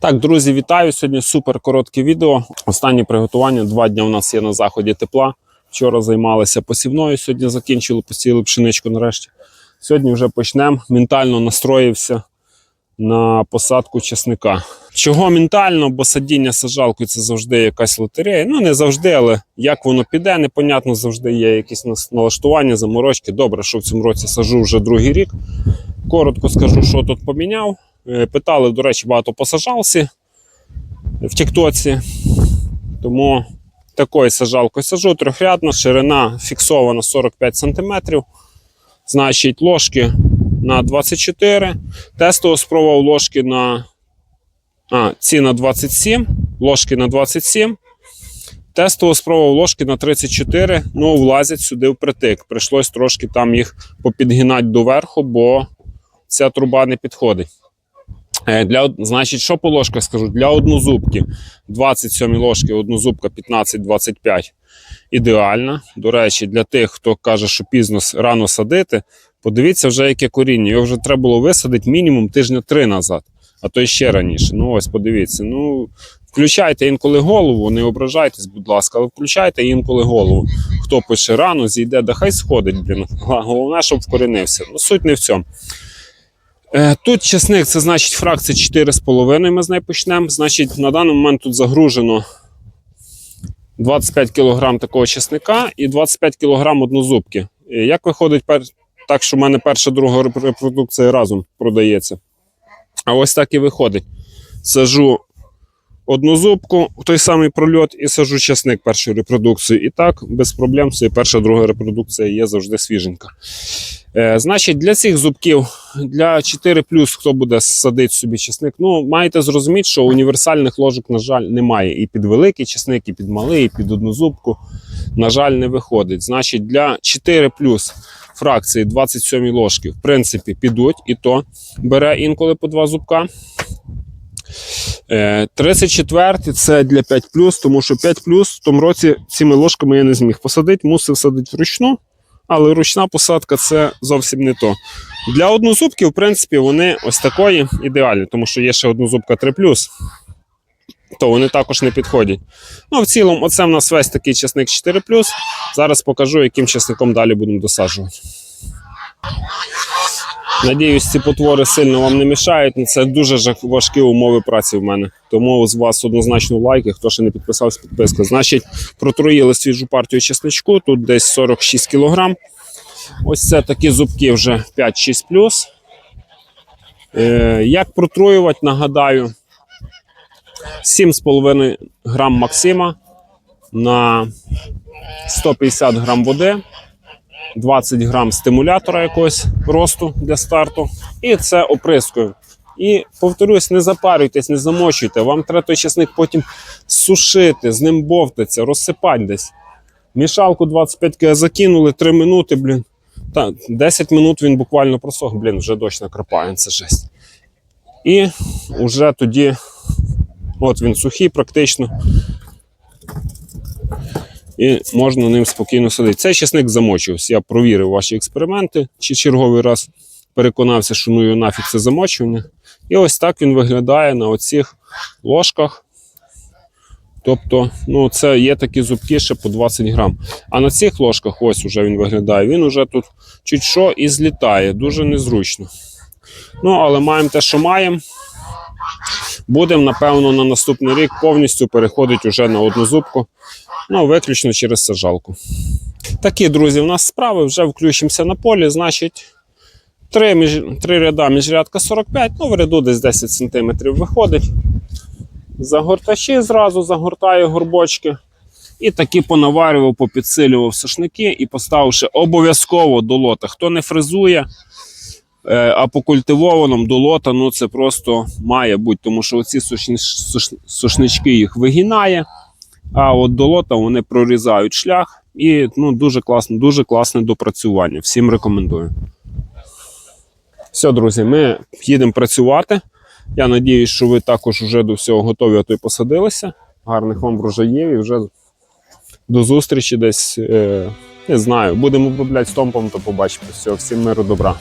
Так, друзі, вітаю. Сьогодні супер коротке відео. Останнє приготування. Два дні у нас є на заході тепла. Вчора займалися посівною, сьогодні закінчили, посіяли пшеничку нарешті. Сьогодні вже почнемо. Ментально настроївся на посадку чесника. Чого ментально, бо садіння саджалкою це завжди якась лотерея. Ну, не завжди, але як воно піде, непонятно, завжди є якісь налаштування, заморочки. Добре, що в цьому році сажу вже другий рік. Коротко скажу, що тут поміняв. Е, Питали, до речі, багато по саджалці в Тіктоці. Тому такою саджалкою сажу трьохрядна, ширина фіксована 45 см. Значить, ложки на 24. Тестово спробував ложки на. А, ці на 27, ложки на 27. Тестово спробував ложки на 34, ну влазять сюди впритик. Прийшлось трошки там їх попідгинати доверху, бо ця труба не підходить. Е, Для, значить, що по ложках скажу? Для однозубки 27 ложки, однозубка 15-25 ідеальна. До речі, для тих, хто каже, що пізно рано садити, подивіться вже, яке коріння. Його вже треба було висадити мінімум тижня три назад, а то й ще раніше. Ну ось подивіться. Ну, включайте інколи голову, не ображайтесь, будь ласка, але включайте інколи голову. Хто пише рано, зійде, да хай сходить, блін. Головне, щоб вкорінився. Ну, суть не в цьому. Е, Тут чесник, це значить фракція 4,5 ми з неї почнемо. Значить, на даний момент тут загружено 25 кг такого чесника і 25 кг однозубки. Е, Як виходить так, що в мене перша друга репродукція разом продається. А ось так і виходить. Сажу однозубку, в той самий прольот, і сажу чесник першої репродукції. І так, без проблем, це перша друга репродукція є завжди свіженька. Е, значить, для цих зубків, для 4 хто буде садити собі чесник, ну маєте зрозуміти, що універсальних ложок, на жаль, немає. І під великий чесник, і під малий, і під одну зубку, на жаль, не виходить. Значить, для 4 фракції 27 ложки, в принципі, підуть, і то бере інколи по два зубка. Е, 34 це для 5 тому що 5 в тому році цими ложками я не зміг посадити, мусив садити вручну. Але ручна посадка це зовсім не то. Для однозубків, в принципі, вони ось такої ідеальні, тому що є ще однозубка 3 то вони також не підходять. Ну, в цілому, оце в нас весь такий часник 4 Зараз покажу, яким часником далі будемо досаджувати. Надіюсь, ці потвори сильно вам не мішають. Ну, Це дуже важкі умови праці в мене. Тому з вас однозначно лайки. Хто ще не підписався, підписка. Значить, протруїли свіжу партію чесничку. Тут десь 46 кг. Ось це такі зубки вже 5-6 Е, як протруювати, нагадаю, 7,5 грам Максима на 150 грам води. 20 грам стимулятора якогось росту для старту. І це оприскую. І повторюсь, не запарюйтесь, не замочуйте. Вам треба той часник потім сушити, з ним бовтаться, розсипати десь. Мішалку 25 кг закинули 3 минути, блін. Та 10 минут він буквально просох, блін, вже дощ накрапає, це жесть. І вже тоді, от він сухий практично. І можна ним спокійно садити. Цей часник замочився. Я провірив ваші експерименти, чи черговий раз переконався, що ну його нафіг це замочування. І ось так він виглядає на оцих ложках. Тобто, ну, це є такі зубки ще по 20 грам. А на цих ложках ось уже він виглядає. Він уже тут чуть що і злітає. Дуже незручно. Ну, але маємо те, що маємо. Будемо, напевно, на наступний рік повністю переходити вже на одну зубку. Ну, виключно через сажалку. Такі, друзі, у нас справи. Вже включимося на полі. Значить, три, між, три ряда міжрядка 45, ну, в ряду десь 10 см виходить. Загортачі зразу загортаю горбочки. І такі понаварював, попідсилював сошники і поставивши обов'язково до лота. Хто не фрезує, а по культивованому до лота, ну це просто має бути, тому що оці сушнички їх вигинає. А от до вони прорізають шлях і ну, дуже класно, дуже класне допрацювання. Всім рекомендую. Все, друзі, ми їдемо працювати. Я надіюсь, що ви також вже до всього готові, а то й посадилися. Гарних вам врожаїв і вже до зустрічі десь. Е, не знаю, будемо обробляти стомпом, то побачимо. Все, всім миру, добра.